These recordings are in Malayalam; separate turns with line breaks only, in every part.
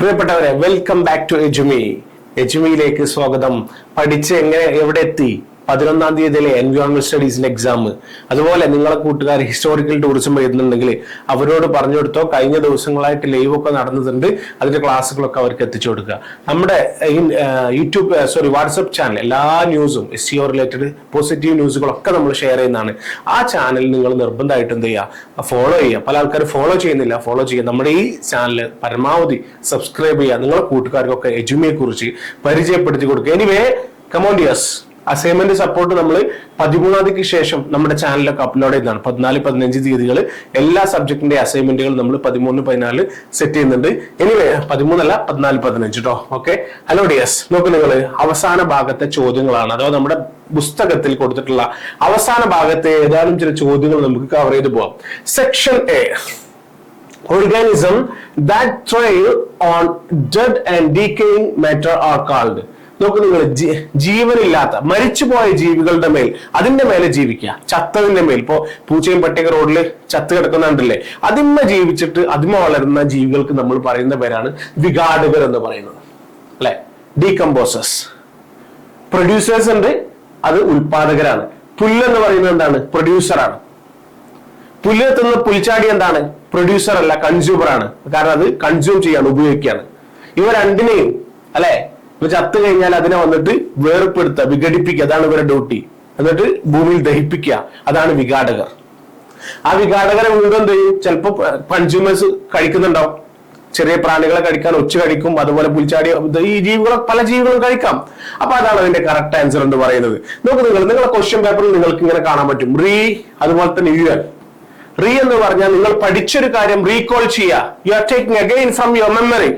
പ്രിയപ്പെട്ടവരെ വെൽക്കം ബാക്ക് ടു എജുമി എജുമിയിലേക്ക് സ്വാഗതം. പഠിച്ച് എങ്ങനെ എവിടെ എത്തി? പതിനൊന്നാം തീയതിയിലെ എൻവയോൺമെന്റ് സ്റ്റഡീസിന്റെ എക്സാം അതുപോലെ നിങ്ങളെ കൂട്ടുകാർ ഹിസ്റ്റോറിക്കൽ ടൂറിസം എഴുതുന്നുണ്ടെങ്കിൽ അവരോട് പറഞ്ഞു കൊടുത്തോ കഴിഞ്ഞ ദിവസങ്ങളായിട്ട് ലൈവ് ഒക്കെ നടന്നിട്ടുണ്ട്. അതിന്റെ ക്ലാസ്സുകളൊക്കെ അവർക്ക് എത്തിച്ചു കൊടുക്കുക. നമ്മുടെ യൂട്യൂബ് സോറി വാട്സപ്പ് ചാനൽ എല്ലാ ന്യൂസും എസ് സിഒ റിലേറ്റഡ് പോസിറ്റീവ് ന്യൂസുകളൊക്കെ നമ്മൾ ഷെയർ ചെയ്യുന്നതാണ്. ആ ചാനൽ നിങ്ങൾ നിർബന്ധമായിട്ട് എന്ത് ചെയ്യുക? ഫോളോ ചെയ്യുക. പല ആൾക്കാർ ഫോളോ ചെയ്യുന്നില്ല. ഫോളോ ചെയ്യുക. നമ്മുടെ ഈ ചാനൽ പരമാവധി സബ്സ്ക്രൈബ് ചെയ്യുക. നിങ്ങളെ കൂട്ടുകാർക്കൊക്കെ എജുമിയെ കുറിച്ച് പരിചയപ്പെടുത്തി കൊടുക്കുക. എനിവേ കമോണ്ടിയസ് അസൈൻമെന്റ് സപ്പോർട്ട് നമ്മൾ പതിമൂന്നാം തീയതിക്ക് ശേഷം നമ്മുടെ ചാനലിലൊക്കെ അപ്ലോഡ് ചെയ്തതാണ്. പതിനാല് പതിനഞ്ച് തീയതികൾ എല്ലാ സബ്ജക്റ്റിന്റെ അസൈൻമെന്റുകൾ നമ്മൾ പതിമൂന്ന് പതിനാല് സെറ്റ് ചെയ്യുന്നുണ്ട്. എനിവേ പതിമൂന്നല്ല പതിനാല് പതിനഞ്ച് കേട്ടോ ഓക്കെ ഹലോ ഡിയസ് നോക്ക് നിങ്ങൾ അവസാന ഭാഗത്തെ ചോദ്യങ്ങളാണ്. അഥവാ നമ്മുടെ പുസ്തകത്തിൽ കൊടുത്തിട്ടുള്ള അവസാന ഭാഗത്തെ ഏതാനും ചില ചോദ്യങ്ങൾ നമുക്ക് കവർ ചെയ്ത് പോവാം. Section A organism that thrive on dead and decaying matter are called. നോക്ക് നിങ്ങൾ ജീവനില്ലാത്ത മരിച്ചുപോയ ജീവികളുടെ മേൽ അതിന്റെ മേലെ ജീവിക്കുക. ചത്തതിന്റെ മേൽ. ഇപ്പോ പൂച്ചയും പട്ടിക റോഡിൽ ചത്ത് കിടക്കുന്നുണ്ടല്ലേ? അതിന്മ ജീവിച്ചിട്ട് അതിമ വളരുന്ന ജീവികൾക്ക് നമ്മൾ പറയുന്ന പേരാണ് വിഘാടകർ എന്ന് പറയുന്നത്. അല്ലെ? ഡീകമ്പോസസ് പ്രൊഡ്യൂസേഴ്സ് ഉണ്ട് അത് ഉൽപാദകരാണ്. പുല്ല് എന്ന് പറയുന്നത് എന്താണ്? പ്രൊഡ്യൂസറാണ് പുല്ല് എത്തുന്ന പുൽച്ചാടി എന്താണ്? പ്രൊഡ്യൂസർ അല്ല കൺസ്യൂമർ ആണ്. കാരണം അത് കൺസ്യൂം ചെയ്യാണ് ഉപയോഗിക്കുകയാണ്. ഇവ രണ്ടിനെയും അല്ലെ? ഇവ ചത്തു കഴിഞ്ഞാൽ അതിനെ വന്നിട്ട് വേർപ്പെടുത്തുക വിഘടിപ്പിക്കുക. അതാണ് ഇവരുടെ ഡ്യൂട്ടി എന്നിട്ട് ഭൂമിയിൽ ദഹിപ്പിക്കുക. അതാണ് വിഘാടകർ. ആ വിഘാടകരെ വീണ്ടും എന്ത് ചെയ്യും? ചിലപ്പോ കൺസ്യൂമേഴ്സ് കഴിക്കുന്നുണ്ടാവും. ചെറിയ പ്രാണികളെ കഴിക്കാൻ ഒച്ച കഴിക്കും. അതുപോലെ പുൽച്ചാടി ഈ ജീവികളെ പല ജീവികളും കഴിക്കാം. അപ്പൊ അതാണ് അതിന്റെ കറക്റ്റ് ആൻസർ എന്ന് പറയുന്നത്. നോക്ക് നിങ്ങൾ നിങ്ങളെ ക്വസ്റ്റ്യൻ പേപ്പറിൽ നിങ്ങൾക്ക് ഇങ്ങനെ കാണാൻ പറ്റും. റീ അതുപോലെ തന്നെ യു റീ എന്ന് പറഞ്ഞാൽ നിങ്ങൾ പഠിച്ചൊരു കാര്യം റീകോൾ ചെയ്യുക. You are taking again from your memory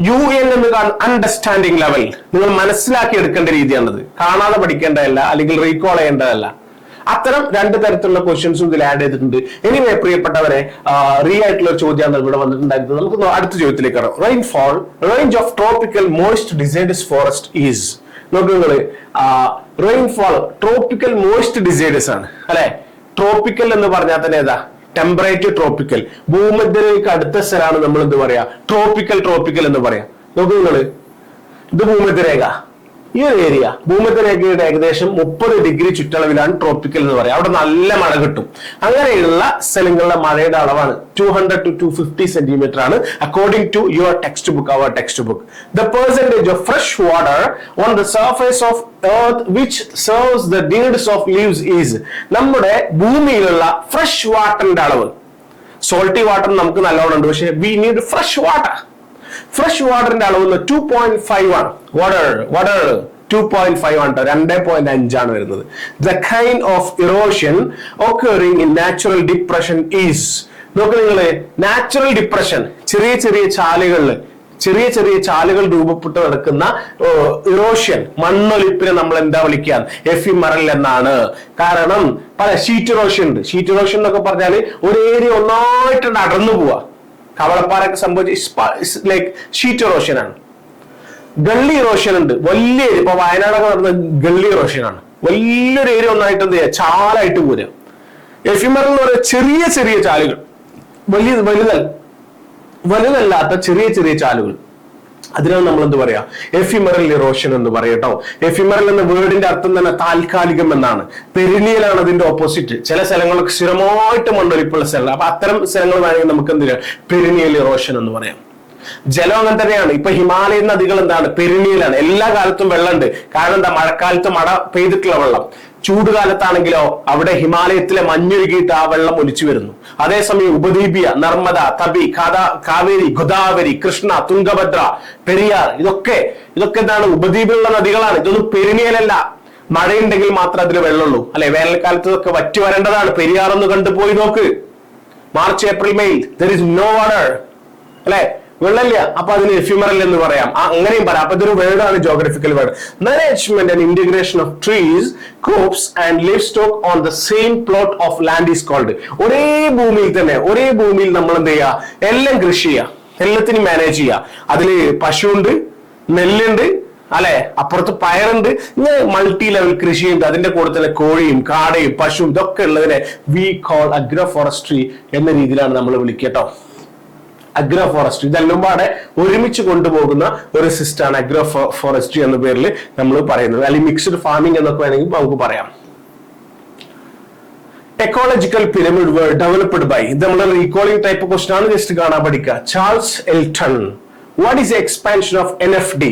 you N എന്ന് അണ്ടർസ്റ്റാൻഡിങ് ലെവൽ നിങ്ങൾ മനസ്സിലാക്കി എടുക്കേണ്ട രീതിയാണത്. കാണാതെ പഠിക്കേണ്ടതല്ല അല്ലെങ്കിൽ റീകോൾ ചെയ്യേണ്ടതല്ല. അത്തരം രണ്ട് തരത്തിലുള്ള ക്വസ്റ്റ്യൻസും ഇതിൽ ആഡ് ചെയ്തിട്ടുണ്ട്. എനിവേ പ്രിയപ്പെട്ടവരെ റീ ആയിട്ടുള്ള ഒരു ചോദ്യമാണ് ഇവിടെ വന്നിട്ടുണ്ടായിരുന്നത്. നമുക്ക് അടുത്ത ചോദ്യത്തിലേക്ക് കയറാം. Rainfall range of tropical moist deciduous forest is നോക്കൂ നിങ്ങൾ റെയിൻഫോൾ ട്രോപ്പിക്കൽ മോയിസ്റ്റ് ഡിസൈഡസ് ആണ്. അല്ലെ? ട്രോപ്പിക്കൽ എന്ന് പറഞ്ഞാൽ തന്നെ ഏതാ? ടെമ്പറേറ്റ് ട്രോപ്പിക്കൽ ഭൂമധ്യരേഖ അടുത്ത സ്ഥലമാണ് നമ്മൾ എന്ത് പറയാ? ട്രോപ്പിക്കൽ ട്രോപ്പിക്കൽ എന്ന് പറയാം. നോക്കൂ നിങ്ങൾ. ഇത് ഭൂമധ്യരേഖ. ഈ ഒരു ഏരിയ ഭൂമധ്യരേഖയുടെ ഏകദേശം മുപ്പത് ഡിഗ്രി ചുറ്റളവിലാണ് ട്രോപ്പിക്കൽ എന്ന് പറയാം. അവിടെ നല്ല മഴ കിട്ടും. അങ്ങനെയുള്ള സ്ഥലങ്ങളിലെ മഴയുടെ അളവാണ് two hundred to two fifty centimetre ആണ് according to your textbook our textbook the percentage of fresh water on the surface of earth which serves the needs of leaves is നമ്മുടെ ഭൂമിയിലുള്ള ഫ്രഷ് വാട്ടറിന്റെ അളവ്. സോൾട്ടി വാട്ടർ നമുക്ക് നല്ലോണം ഉണ്ട് പക്ഷേ we need fresh water fresh വാട്ടറിന്റെ അളവ് ടു പോയിന്റ് ഫൈവ് ആണ്. Water water two point five ആണ് രണ്ട് പോയിന്റ് അഞ്ചാണ് വരുന്നത്. The kind of erosion occurring in natural depression is നോക്ക് നിങ്ങൾ നാച്ചുറൽ ഡിപ്രഷൻ ചെറിയ ചെറിയ ചാലുകളിൽ ചെറിയ ചെറിയ ചാലുകൾ രൂപപ്പെട്ട് നടക്കുന്ന ഇറോഷ്യൻ മണ്ണൊലിപ്പിനെ നമ്മൾ എന്താ വിളിക്കുക? എഫിമറൽ എന്നാണ്. കാരണം പല ഷീറ്റ് ഇറോഷൻ ഉണ്ട്. ഷീറ്റ് ഇറോഷൻ എന്നൊക്കെ പറഞ്ഞാൽ ഒരു ഏരിയ ഒന്നായിട്ട് അടർന്നു പോവാ. കവളപ്പാറൊക്കെ സംഭവിച്ച് ലൈക്ക് ഷീറ്റ് ഇറോഷൻ ആണ്. ഗള്ളി ഇറോഷൻ ഉണ്ട്. വലിയ ഇപ്പൊ വയനാടൊക്കെ നടന്ന ഗള്ളി ഇറോഷൻ ആണ്. വലിയൊരു ഏരിയ ഒന്നായിട്ട് എന്ത് ചെയ്യുക ചാലായിട്ട് പോരുക. എഫിമർ എന്ന് പറയുക ചെറിയ ചെറിയ ചാലുകൾ. വലിയ വലുതല്ല വലുതല്ലാത്ത ചെറിയ ചെറിയ ചാലുകൾ. അതിനാണ് നമ്മൾ എന്ത് പറയാ? എഫിമറൽ ഇറോഷൻ എന്ന് പറയട്ടോ എഫിമറൽ എന്ന വേർഡിന്റെ അർത്ഥം തന്നെ താൽക്കാലികം എന്നാണ്. പെരിനിയലാണ് അതിന്റെ ഓപ്പോസിറ്റ് ചില സ്ഥലങ്ങളൊക്കെ സ്ഥിരമായിട്ട് മണ്ണൊലിപ്പുള്ള സ്ഥലങ്ങൾ. അപ്പൊ അത്തരം സ്ഥലങ്ങൾ വേണമെങ്കിൽ നമുക്ക് എന്ത് ചെയ്യാം? പെരിനിയൽ ഇറോഷൻ എന്ന് പറയാം. ജലം അങ്ങനെ തന്നെയാണ്. ഇപ്പൊ ഹിമാലയൻ നദികൾ എന്താണ്? പെരിനിയലാണ്. എല്ലാ കാലത്തും വെള്ളമുണ്ട്. കാരണം എന്താ? മഴക്കാലത്ത് മഴ പെയ്തിട്ടുള്ള വെള്ളം. ചൂടുകാലത്താണെങ്കിലോ അവിടെ ഹിമാലയത്തിലെ മഞ്ഞൊഴുകിയിട്ട് ആ വെള്ളം ഒലിച്ചു വരുന്നു. അതേസമയം ഉപദ്വീപിയ നർമ്മദ തപി കാവേരി ഗോദാവരി കൃഷ്ണ തുംഗഭദ്ര പെരിയാർ ഇതൊക്കെ ഇതൊക്കെ എന്താണ് ഉപദ്വീപിലുള്ള നദികളാണ്. ഇതൊന്നും പെരുമേലല്ല. മഴയുണ്ടെങ്കിൽ മാത്രമേ അതിൽ വെള്ളമുള്ളൂ. അല്ലെ? വേനൽക്കാലത്ത് ഇതൊക്കെ വറ്റി വരേണ്ടതാണ്. പെരിയാർ ഒന്ന് കണ്ടുപോയി നോക്ക്. March April May there is no water അല്ലെ? വെള്ളമില്ല. അപ്പൊ അതിന് എഫ്യൂമറൽ എന്ന് പറയാം. അങ്ങനെയും പറയാം. അപ്പൊ ഇതൊരു വേർഡാണ് geographical word management and integration of trees crops and livestock on the same plot of land is called ഒരേ ഭൂമിയിൽ തന്നെ ഒരേ ഭൂമിയിൽ നമ്മൾ എന്ത് ചെയ്യുക എല്ലാം കൃഷി ചെയ്യുക എല്ലാത്തിനും മാനേജ് ചെയ്യുക അതിൽ പശുണ്ട് നെല്ലുണ്ട് അല്ലെ? അപ്പുറത്ത് പയറുണ്ട്. ഇങ്ങനെ മൾട്ടി ലെവൽ കൃഷിയുണ്ട്. അതിന്റെ കൂടെ തന്നെ കോഴിയും കാടയും പശുവും ഇതൊക്കെ ഉള്ളതിനെ വി കോൾ അഗ്രോ ഫോറസ്ട്രി എന്ന രീതിയിലാണ് നമ്മൾ വിളിക്കട്ടോ അഗ്രോ ഫോറസ്ട്രി ഇതെല്ലാം പാടെ ഒരുമിച്ച് കൊണ്ടുപോകുന്ന ഒരു സിസ്റ്റാണ് അഗ്രോ ഫോറസ്ട്രി എന്ന പേരിൽ നമ്മൾ പറയുന്നത്. അല്ലെങ്കിൽ മിക്സ്ഡ് ഫാമിംഗ് എന്നൊക്കെ വേണമെങ്കിൽ നമുക്ക് പറയാം. എക്കോളജിക്കൽ പിരമിഡ് ഡെവലപ്ഡ് ബൈ ഇത് നമ്മൾ റീകോളിംഗ് ടൈപ്പ് ക്വസ്റ്റൻ ആണ് ജസ്റ്റ് കാണാൻ പഠിക്കുക. Charles Elton what is expansion of N F D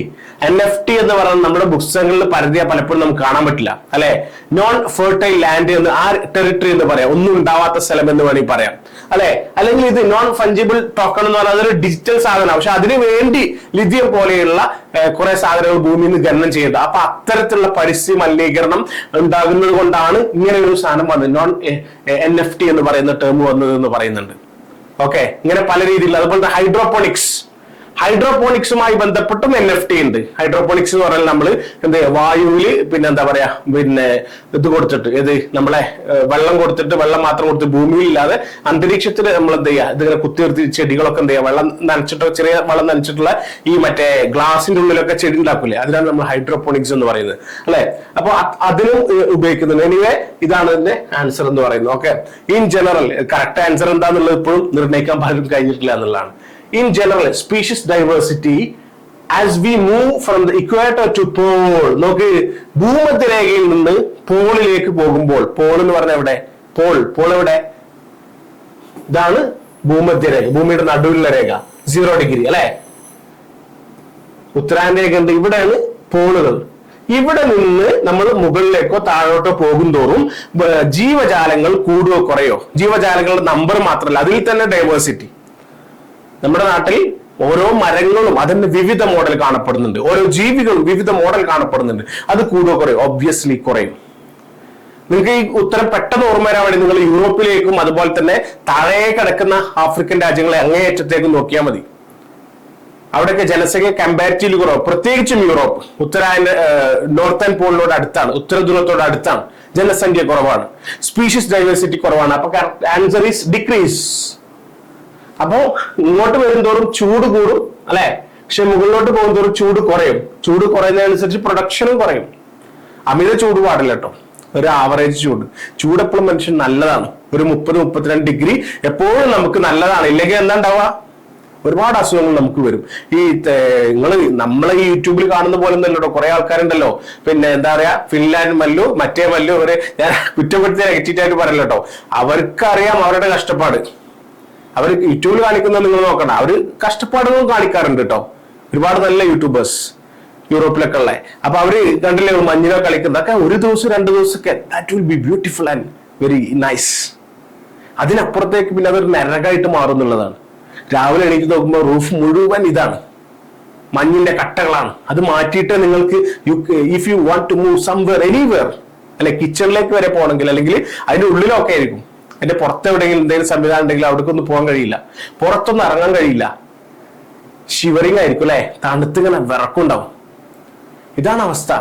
N F T എന്ന് പറയുന്നത് നമ്മുടെ പുസ്തകങ്ങളിൽ പരതിയ പലപ്പോഴും നമുക്ക് കാണാൻ പറ്റില്ല അല്ലെ? നോൺ ഫെർട്ടൈൽ ലാൻഡ് എന്ന് ആ ടെറിട്ടറി എന്ന് പറയാം. ഒന്നും ഉണ്ടാവാത്ത സ്ഥലം എന്ന് വേണമെങ്കിൽ പറയാം അല്ലെ? അല്ലെങ്കിൽ ഇത് നോൺ ഫഞ്ചിബിൾ ടോക്കൺ എന്ന് പറഞ്ഞാൽ അതൊരു ഡിജിറ്റൽ സാധനമാണ്. പക്ഷെ അതിനു വേണ്ടി ലിഥിയം പോലെയുള്ള കുറെ സാധനങ്ങൾ ഭൂമിയിൽ നിന്ന് ഖനനം ചെയ്തത് അപ്പൊ അത്തരത്തിലുള്ള പരിസ്ഥിതി മലിനീകരണം ഉണ്ടാകുന്നത് കൊണ്ടാണ് ഇങ്ങനെ ഒരു സാധനം വന്നത്. നോൺ എൻ എഫ് ടി എന്ന് പറയുന്ന ടേം വന്നത് എന്ന് പറയുന്നുണ്ട്. ഓക്കെ ഇങ്ങനെ പല രീതിയിൽ അതുപോലെ ഹൈഡ്രോപോണിക്സ് ഹൈഡ്രോപോണിക്സുമായി ബന്ധപ്പെട്ടും എൻ എഫ് ടി ഉണ്ട്. ഹൈഡ്രോപോണിക്സ് എന്ന് പറഞ്ഞാൽ നമ്മൾ എന്ത് വായുവിൽ പിന്നെ എന്താ പറയാ? പിന്നെ ഇത് കൊടുത്തിട്ട് ഇത് നമ്മളെ വെള്ളം കൊടുത്തിട്ട് വെള്ളം മാത്രം കൊടുത്ത് ഭൂമിയിൽ ഇല്ലാതെ അന്തരീക്ഷത്തിൽ നമ്മൾ എന്ത് ചെയ്യുക? ഇതിങ്ങനെ കുത്തിയിർത്തി ചെടികളൊക്കെ എന്ത് ചെയ്യുക? വെള്ളം നനച്ചിട്ടോ ചെറിയ വെള്ളം നനച്ചിട്ടുള്ള ഈ മറ്റേ ഗ്ലാസിന്റെ ഉള്ളിലൊക്കെ ചെടി ഉണ്ടാക്കൂലേ? അതിനാണ് നമ്മൾ ഹൈഡ്രോപോണിക്സ് എന്ന് പറയുന്നത്. അല്ലെ? അപ്പൊ അത് അതിനും ഉപയോഗിക്കുന്നുണ്ട്. എനിവേ ഇതാണ് ഇതിന്റെ ആൻസർ എന്ന് പറയുന്നത്. Okay in general correct answer എന്താന്നുള്ളത് ഇപ്പോഴും നിർണയിക്കാൻ പലരും കഴിഞ്ഞിട്ടില്ല എന്നുള്ളതാണ്. In general species diversity as we move from the equator to pole നോക്ക് ഭൂമധ്യരേഖയിൽ നിന്ന് പോളിലേക്ക് പോകുമ്പോൾ പോൾ എന്ന് പറഞ്ഞ എവിടെ? പോൾ പോൾ എവിടെ? ഇതാണ് ഭൂമധ്യരേഖ ഭൂമിയുടെ നടുവിലുള്ള രേഖ സീറോ ഡിഗ്രി അല്ലെ? ഉത്തരായൻ രേഖ ഉണ്ട് ഇവിടെയാണ് പോളുകൾ. ഇവിടെ നിന്ന് നമ്മൾ മുകളിലേക്കോ താഴോട്ടോ പോകും തോറും ബ- ജീവജാലങ്ങൾ കൂടുകയോ കുറയോ? ജീവജാലങ്ങളുടെ നമ്പർ മാത്രമല്ല അതിൽ തന്നെ ഡൈവേഴ്സിറ്റി നമ്മുടെ നാട്ടിൽ ഓരോ മരങ്ങളും അതിന്റെ വിവിധ മോഡൽ കാണപ്പെടുന്നുണ്ട്. ഓരോ ജീവികളും വിവിധ മോഡൽ കാണപ്പെടുന്നുണ്ട്. അത് കൂടുക കുറയും ഒബ്വിയസ്ലി കുറയും നിങ്ങൾക്ക് ഈ ഉത്തരം പെട്ടെന്ന് ഓർമ്മ വരാൻ വേണ്ടി നിങ്ങൾ യൂറോപ്പിലേക്കും അതുപോലെ തന്നെ താഴെ കിടക്കുന്ന ആഫ്രിക്കൻ രാജ്യങ്ങളെ അങ്ങേയറ്റത്തേക്കും നോക്കിയാൽ മതി. അവിടെയൊക്കെ ജനസംഖ്യ കമ്പാരിറ്റീവ് കുറവ്. പ്രത്യേകിച്ചും യൂറോപ്പ്. ഉത്തരായന നോർത്തേൺ പോളിനോട് അടുത്താണ്. ഉത്തര ധ്രുവത്തോട് അടുത്താണ്. ജനസംഖ്യ കുറവാണ്. സ്പീഷീസ് ഡൈവേഴ്സിറ്റി കുറവാണ്. അപ്പൊ ആൻസർ ഈസ് ഡിക്രീസ് അപ്പോ ഇങ്ങോട്ട് വരുംതോറും ചൂട് കൂടും അല്ലെ? പക്ഷെ മുകളിലോട്ട് പോകുന്തോറും ചൂട് കുറയും. ചൂട് കുറയുന്നതനുസരിച്ച് പ്രൊഡക്ഷനും കുറയും. അമിത ചൂട് പാടില്ല കേട്ടോ ഒരു ആവറേജ് ചൂട്. ചൂട് എപ്പോഴും മനുഷ്യൻ നല്ലതാണ്. ഒരു മുപ്പത് മുപ്പത്തിരണ്ട് ഡിഗ്രി എപ്പോഴും നമുക്ക് നല്ലതാണ്. ഇല്ലെങ്കിൽ എന്താ ഉണ്ടാവുക? ഒരുപാട് അസുഖങ്ങൾ നമുക്ക് വരും. ഈ നിങ്ങൾ നമ്മളെ ഈ യൂട്യൂബിൽ കാണുന്ന പോലെ ഒന്നല്ലോ കുറെ ആൾക്കാരുണ്ടല്ലോ. പിന്നെ എന്താ പറയാ? ഫിൻലാൻഡ് മല്ലു മറ്റേ മല്ലു ഒരു ഞാൻ കുറ്റപ്പെടുത്തി നെഗറ്റീവ് ആയിട്ട് പറയല്ലോ കേട്ടോ അവർക്കറിയാം അവരുടെ കഷ്ടപ്പാട്. അവർ യൂട്യൂബിൽ കാണിക്കുന്ന നിങ്ങൾ നോക്കണ്ട. അവർ കഷ്ടപ്പാടുകളും കാണിക്കാറുണ്ട് കേട്ടോ. ഒരുപാട് നല്ല യൂട്യൂബേഴ്സ് യൂറോപ്പിലൊക്കെ ഉള്ള അപ്പൊ അവർ കണ്ടില്ലേ മഞ്ഞിലോ കളിക്കുന്നതൊക്കെ ഒരു ദിവസം രണ്ട് ദിവസമൊക്കെ that will be beautiful and very nice അതിനപ്പുറത്തേക്ക് പിന്നെ അതൊരു നരകമായിട്ട് മാറുന്നുള്ളതാണ് രാവിലെ എണീറ്റ് നോക്കുമ്പോൾ റൂഫ് മുഴുവൻ ഇതാണ്. മഞ്ഞിന്റെ കട്ടകളാണ്. അത് മാറ്റിയിട്ട് നിങ്ങൾക്ക് you if you want to move somewhere anywhere അല്ലെ കിച്ചണിലേക്ക് വരെ പോകണമെങ്കിൽ അല്ലെങ്കിൽ അതിന്റെ ഉള്ളിലൊക്കെ ആയിരിക്കും. അതിന്റെ പുറത്ത് എവിടെയെങ്കിലും എന്തെങ്കിലും സംവിധാനം ഉണ്ടെങ്കിൽ അവിടേക്കൊന്നും പോകാൻ കഴിയില്ല. പുറത്തൊന്നും ഇറങ്ങാൻ കഴിയില്ല. ഷിവറിങ് ആയിരിക്കും അല്ലെ? തണുത്തിങ്ങനെ വിറക്കുണ്ടാവും. ഇതാണ് അവസ്ഥ.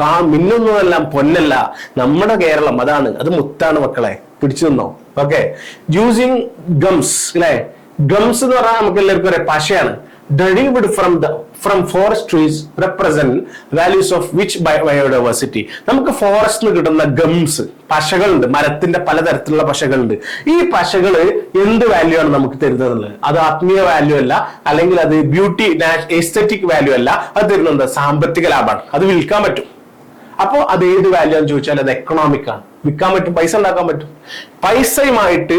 കാ മിന്നുന്നതെല്ലാം പൊന്നല്ല. നമ്മുടെ കേരളം അതാണ്. അത് മുത്താണ് മക്കളെ. പിടിച്ചു നിന്നോ? ഓക്കെ യൂസിങ് ഗംസ് അല്ലെ? ഗംസ് എന്ന് പറഞ്ഞാൽ നമുക്ക് എല്ലാവർക്കും അറിയാം. പശയാണ്. Derived from the from forest trees represent values of which biodiversity നമുക്ക് ഫോറസ്റ്റിൽ കിട്ടുന്ന ഗംസ് പശകളുണ്ട്. മരത്തിന്റെ പലതരത്തിലുള്ള പശകളുണ്ട്. ഈ പശകൾ എന്ത് വാല്യൂ ആണ് നമുക്ക് തരുന്നത് അത് ആത്മീയ വാല്യൂ അല്ല അല്ലെങ്കിൽ അത് ബ്യൂട്ടി എസ്തറ്റിക് വാല്യൂ അല്ല. അത് തരുന്നത് സാമ്പത്തിക ലാഭമാണ്. അത് വിൽക്കാൻ പറ്റും. അപ്പോൾ അത് ഏത് വാല്യൂ എന്ന് ചോദിച്ചാൽ അത് എക്കണോമിക് ആണ്. വിൽക്കാൻ പറ്റും പൈസ ഉണ്ടാക്കാൻ പറ്റും. പൈസയുമായിട്ട്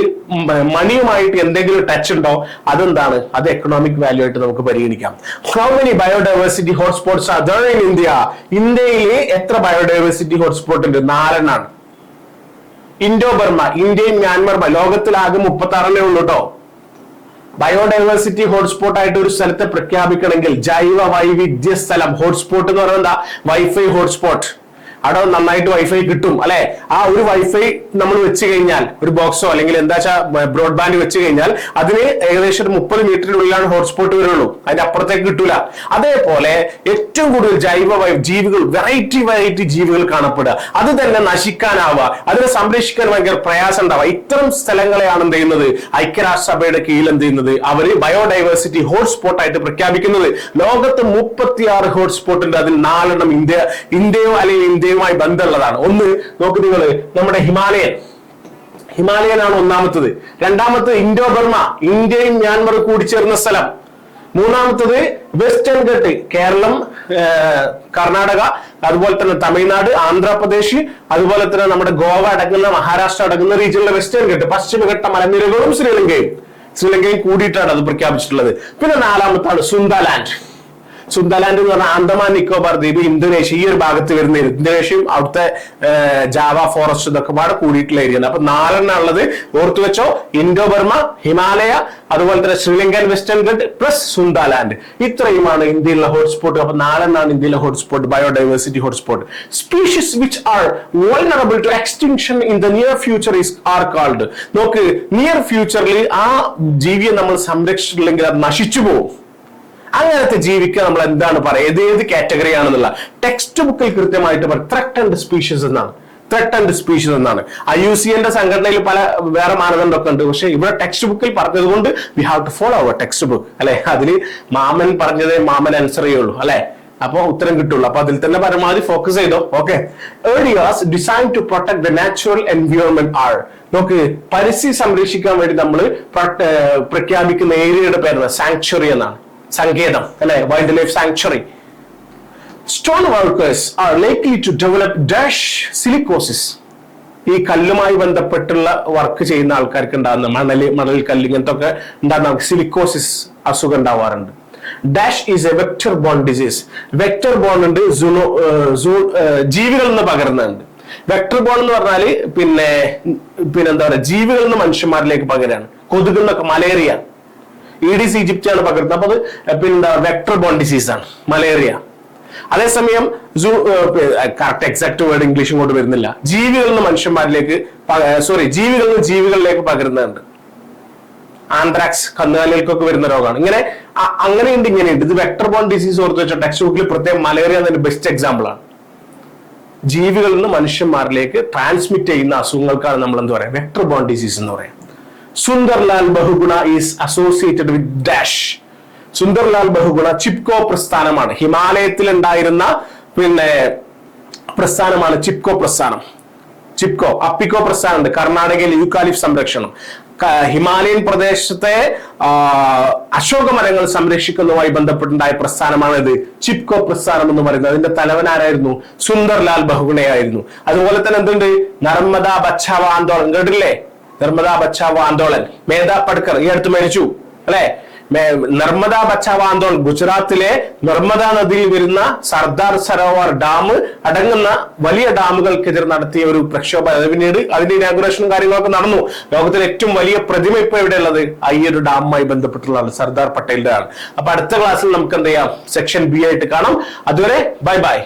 മണിയുമായിട്ട് എന്തെങ്കിലും ടച്ച് ഉണ്ടോ? അതെന്താണ്? അത് എക്കണോമിക് വാല്യൂ ആയിട്ട് നമുക്ക് പരിഗണിക്കാം. How many biodiversity hotspots are there in India ഇന്ത്യയിൽ എത്ര ബയോഡൈവേഴ്സിറ്റി ഹോട്ട്സ്പോട്ട് ഉണ്ട്? നാലെണ്ണാണ്. ഇൻഡോ ബർമ ഇന്ത്യയും മ്യാൻമർ ലോകത്തിലാകെ മുപ്പത്തി ആറല്ലേ ഉള്ളൂ കേട്ടോ ബയോഡൈവേഴ്സിറ്റി ഹോട്ട്സ്പോട്ട് ആയിട്ട് ഒരു സ്ഥലത്തെ പ്രഖ്യാപിക്കണമെങ്കിൽ ജൈവ വൈവിധ്യ സ്ഥലം ഹോട്ട്സ്പോട്ട് എന്ന് പറയുന്നത് വൈഫൈ ഹോട്ട്സ്പോട്ട് അവിടെ നന്നായിട്ട് വൈഫൈ കിട്ടും അല്ലെ? ആ ഒരു വൈഫൈ നമ്മൾ വെച്ച് കഴിഞ്ഞാൽ ഒരു ബോക്സോ അല്ലെങ്കിൽ എന്താ വെച്ചാൽ ബ്രോഡ്ബാൻഡ് വെച്ച് കഴിഞ്ഞാൽ അതിന് ഏകദേശം ഒരു മുപ്പത് മീറ്ററിനുള്ളിലാണ് ഹോട്ട്സ്പോട്ട് വരുള്ളൂ. അതിന്റെ അപ്പുറത്തേക്ക് കിട്ടൂല. അതേപോലെ ഏറ്റവും കൂടുതൽ ജൈവ ജീവികൾ വെറൈറ്റി വെറൈറ്റി ജീവികൾ കാണപ്പെടുക. അത് തന്നെ നശിക്കാനാവുക. അതിനെ സംരക്ഷിക്കാൻ ഭയങ്കര പ്രയാസം ഉണ്ടാവുക ഇത്തരം സ്ഥലങ്ങളെയാണ് എന്ത് ചെയ്യുന്നത്? ഐക്യരാഷ്ട്രസഭയുടെ കീഴിൽ എന്ത് ചെയ്യുന്നത്? അവർ ബയോഡൈവേഴ്സിറ്റി ഹോട്ട്സ്പോട്ട് ആയിട്ട് പ്രഖ്യാപിക്കുന്നത്. ലോകത്ത് മുപ്പത്തിയാറ് ഹോട്ട്സ്പോട്ട് ഉണ്ട്. അതിൽ നാലെണ്ണം ഇന്ത്യ ഇന്ത്യയോ അല്ലെങ്കിൽ ഇന്ത്യയുമായി ബന്ധമുള്ളതാണ്. ഒന്ന് നോക്ക് നിങ്ങൾ നമ്മുടെ ഹിമാലയൻ. ആണ് ഒന്നാമത്തത്. രണ്ടാമത്തത് ഇൻഡോ ബർമ ഇന്ത്യയും മ്യാൻമറും കൂടിച്ചേർന്ന സ്ഥലം. മൂന്നാമത്തത് വെസ്റ്റേൺ ഘട്ട് കേരളം കർണാടക അതുപോലെ തന്നെ തമിഴ്നാട് ആന്ധ്രാപ്രദേശ് അതുപോലെ തന്നെ നമ്മുടെ ഗോവ അടങ്ങുന്ന മഹാരാഷ്ട്ര അടങ്ങുന്ന റീജിയനിലെ വെസ്റ്റേൺ ഘട്ട് പശ്ചിമഘട്ട മലനിരകളും ശ്രീലങ്കയും. ശ്രീലങ്കയും കൂടിയിട്ടാണ് അത് പ്രഖ്യാപിച്ചിട്ടുള്ളത്. പിന്നെ നാലാമത്താണ് സുന്ദാലാൻഡ് സുന്ദർലാൻഡ് എന്ന് പറഞ്ഞാൽ ആന്തമാൻ നിക്കോബാർ ദ്വീപ് ഇന്തോനേഷ്യ ഈ ഒരു ഭാഗത്ത് വരുന്ന ഇന്തോനേഷ്യയും അവിടുത്തെ ജാവ ഫോറസ്റ്റ് ഇതൊക്കെ പാടെ കൂടിയിട്ടുള്ള ഏരിയ അപ്പൊ നാലെണ്ണം ഉള്ളത് ഓർത്തു വെച്ചോ ഇൻഡോ ബർമ ഹിമാലയ അതുപോലെ തന്നെ Sri Lankan Western Ghat plus Sundaland ഇത്രയുമാണ് ഇന്ത്യയിലെ ഹോട്ട്സ്പോട്ട് അപ്പൊ നാലെണ്ണാണ് ഇന്ത്യയിലെ hotspot biodiversity hotspot species which are vulnerable to extinction in the near future is are called നോക്ക് നിയർ ഫ്യൂച്ചറിൽ ആ ജീവിയെ നമ്മൾ സംരക്ഷിച്ചിട്ടില്ലെങ്കിൽ അത് നശിച്ചു പോകും. അങ്ങനത്തെ ജീവിക്ക് നമ്മൾ എന്താണ് പറയുക? ഏത് ഏത് കാറ്റഗറി ആണെന്നുള്ള ടെക്സ്റ്റ് ബുക്കിൽ കൃത്യമായിട്ട് പറയും ത്രട്ട് ആൻഡ് സ്പീഷീസ് എന്നാണ്. ത്രട്ട് ആൻഡ് സ്പീഷ്യസ് എന്നാണ്. ഐ യു സി എന്റെ സംഘടനയിൽ പല വേറെ മാനദണ്ഡമൊക്കെ ഉണ്ട്. പക്ഷെ ഇവിടെ ടെക്സ്റ്റ് ബുക്കിൽ പറഞ്ഞത് കൊണ്ട് we have to follow our textbook അല്ലെ? അതിൽ മാമൻ പറഞ്ഞതേ മാമൻ ആൻസർ ചെയ്യുള്ളൂ. അല്ലെ? അപ്പൊ ഉത്തരം കിട്ടുള്ളൂ. അപ്പൊ അതിൽ തന്നെ പരമാവധി ഫോക്കസ് ചെയ്തോ? Okay areas design to protect the natural environment are നോക്ക് പരിസ്ഥിതി സംരക്ഷിക്കാൻ വേണ്ടി നമ്മൾ പ്രഖ്യാപിക്കുന്ന ഏരിയയുടെ പേരാണ് സാങ്ച്വറി എന്നാണ്. സങ്കേതം അല്ലെ? Wildlife sanctuary stone workers are likely to develop dash silicosis ഈ കല്ലുമായി ബന്ധപ്പെട്ടുള്ള വർക്ക് ചെയ്യുന്ന ആൾക്കാർക്ക് ഉണ്ടാകുന്ന മണൽ മണൽ കല്ല് ഇങ്ങനത്തെ ഒക്കെ ഉണ്ടാകുന്ന സിലിക്കോസിസ് അസുഖം ഉണ്ടാവാറുണ്ട്. Dash is a vector borne disease vector borne ഉണ്ട് സുനോ ജീവികളിൽ നിന്ന് പകരുന്നുണ്ട്. വെക്ടർ ബോൺ എന്ന് പറഞ്ഞാൽ പിന്നെ പിന്നെന്താ പറയുക ജീവികളിൽ നിന്ന് മനുഷ്യന്മാരിലേക്ക് പകരാണ് കൊതുകിൽ നിന്നൊക്കെ മലേറിയ. ഈഡിസ് ഈജിപ്റ്റ് ആണ് പകരുന്നത് അപ്പൊ അത് പിന്നെ വെക്ടർ ബോൺ ഡിസീസ് ആണ്. മലേറിയ. അതേസമയം കറക്റ്റ് എക്സാക്ട് വേർഡ് ഇംഗ്ലീഷ് കൊണ്ട് വരുന്നില്ല. ജീവികളിൽ നിന്ന് മനുഷ്യന്മാരിലേക്ക് സോറി ജീവികളിൽ നിന്ന് ജീവികളിലേക്ക് പകരുന്നുണ്ട്. ആന്ത്രാക്സ് കന്നുകാലികൾക്കൊക്കെ വരുന്ന രോഗമാണ്. ഇങ്ങനെ അങ്ങനെയുണ്ട് ഇങ്ങനെയുണ്ട്. ഇത് വെക്ടർ ബോൺ ഡിസീസ് ഓർത്ത് വെച്ച ടെക്സ്റ്റ് ബുക്കിൽ പ്രത്യേകം മലേറിയ എന്നതിന്റെ ബെസ്റ്റ് എക്സാമ്പിൾ ആണ്. ജീവികളിൽ നിന്ന് മനുഷ്യന്മാരിലേക്ക് ട്രാൻസ്മിറ്റ് ചെയ്യുന്ന അസുഖങ്ങൾക്കാണ് നമ്മൾ എന്താ പറയുക വെക്ടർ ബോൺ ഡിസീസ് എന്ന് പറയാം. Sundarlal Bahuguna is associated with dash Sundarlal Bahuguna Chipko പ്രസ്ഥാനമാണ്. ഹിമാലയത്തിൽ ഉണ്ടായിരുന്ന പിന്നെ പ്രസ്ഥാനമാണ് ചിപ്കോ പ്രസ്ഥാനം. ചിപ്കോ അപ്പിക്കോ പ്രസ്ഥാനം ഉണ്ട് കർണാടകയിൽ യൂക്കാലിഫ് സംരക്ഷണം. ഹിമാലയൻ പ്രദേശത്തെ അശോക മരങ്ങൾ സംരക്ഷിക്കുന്നതുമായി ബന്ധപ്പെട്ടുണ്ടായ പ്രസ്ഥാനമാണ് ചിപ്കോ പ്രസ്ഥാനം എന്ന് പറയുന്നത്. അതിന്റെ തലവൻ ആരായിരുന്നു? സുന്ദർലാൽ ബഹുഗുണയായിരുന്നു. അതുപോലെ തന്നെ എന്തുണ്ട്? നർമ്മദ ബച്ചാവ ആന്തോളൻ. കേട്ടില്ലേ നർമ്മദ ബച്ചാവോ ആന്തോളൻ. മേധാ പട്കർ ഈ അടുത്ത് മരിച്ചു അല്ലെ? നർമ്മദ ബച്ചാവോ ആന്തോളൻ. ഗുജറാത്തിലെ നർമ്മദ നദിയിൽ വരുന്ന സർദാർ സരോവർ ഡാം അടങ്ങുന്ന വലിയ ഡാമുകൾക്കെതിരെ നടത്തിയ ഒരു പ്രക്ഷോഭം. അത് പിന്നീട് അതിന്റെ ഇനാഗുറേഷനും കാര്യങ്ങളൊക്കെ നടന്നു. ലോകത്തിലെ ഏറ്റവും വലിയ പ്രതിമ ഇപ്പൊ എവിടെയുള്ളത്? ഈ ഒരു ഡാമുമായി ബന്ധപ്പെട്ടുള്ളതാണ് സർദാർ പട്ടേലിന്റെ ആണ് അപ്പൊ അടുത്ത ക്ലാസ്സിൽ നമുക്ക് എന്ത് ചെയ്യാം? സെക്ഷൻ ബി ആയിട്ട് കാണാം. അതുവരെ ബൈ ബൈ.